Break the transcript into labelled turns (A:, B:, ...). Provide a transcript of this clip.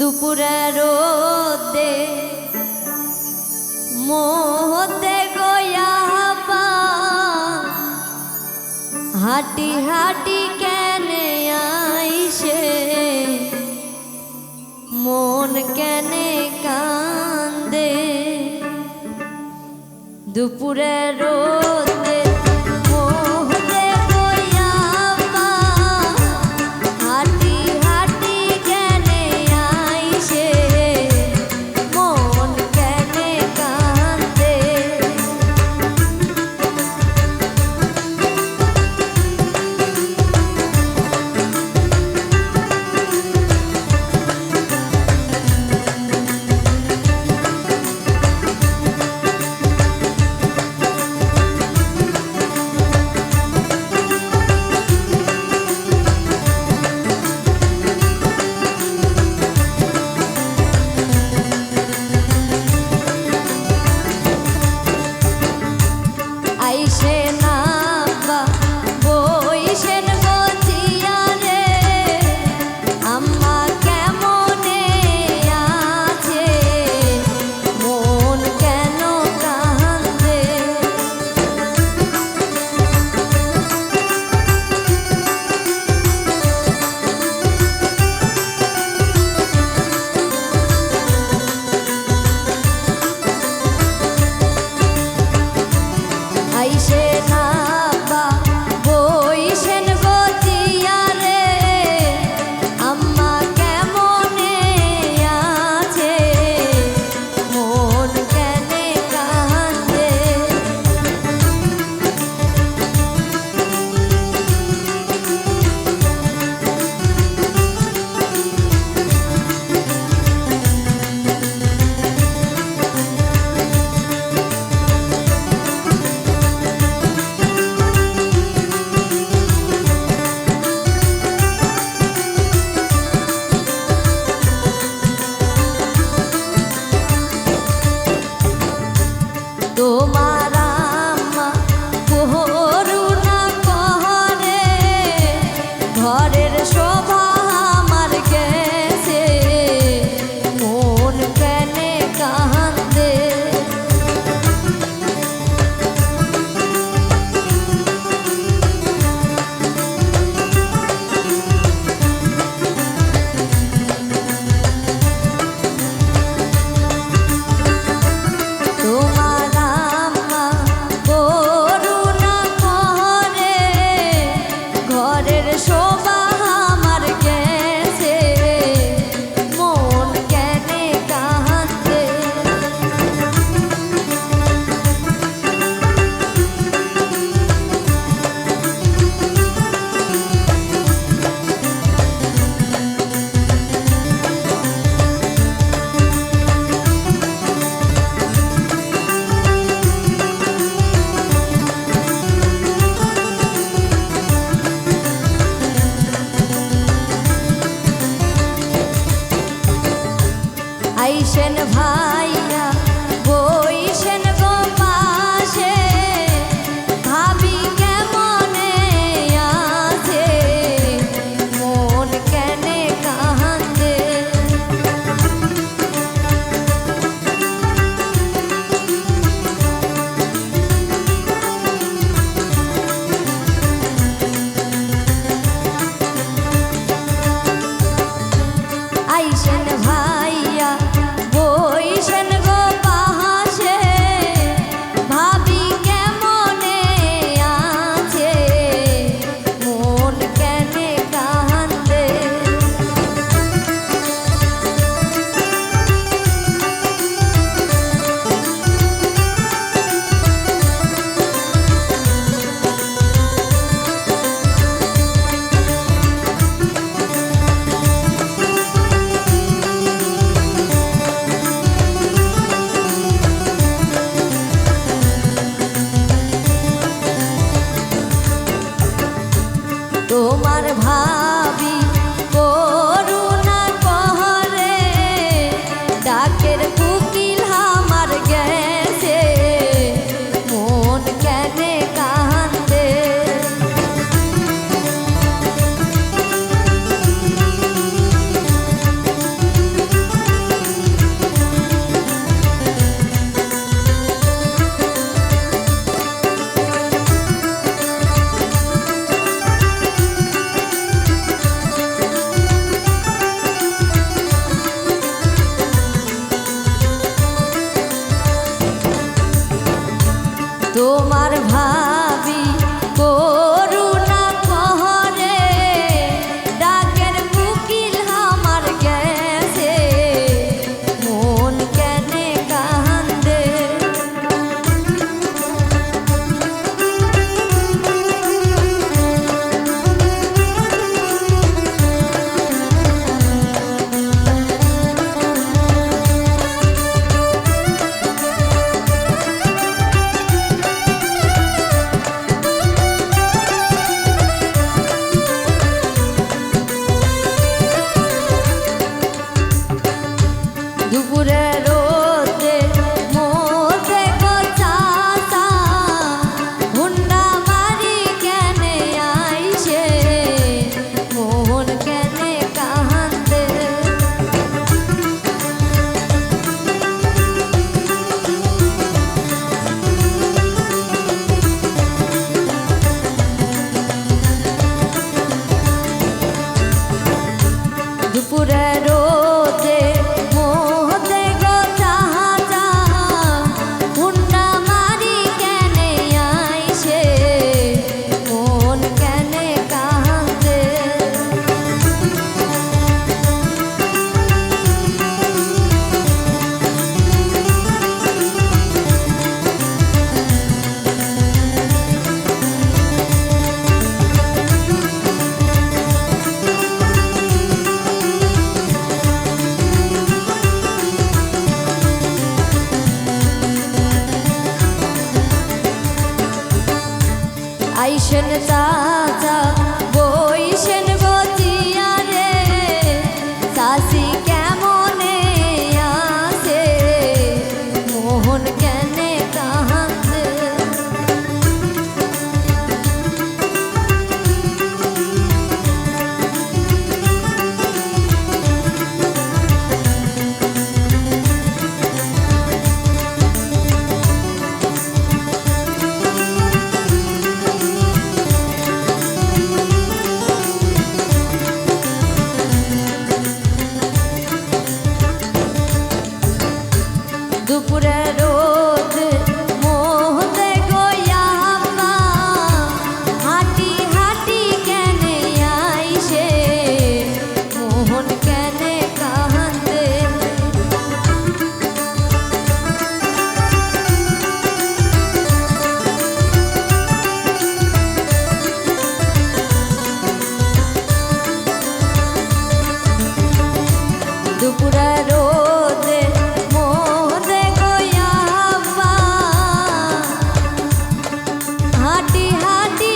A: দুপুরে রোদে মোহতে গয়া হাটি হাটি কেনে আইসে মন কেনে কান্দে। দুপুরে রোদ ঘরের শোভা আসেন ভাই furado আছেন তা হাঁটি হাঁটি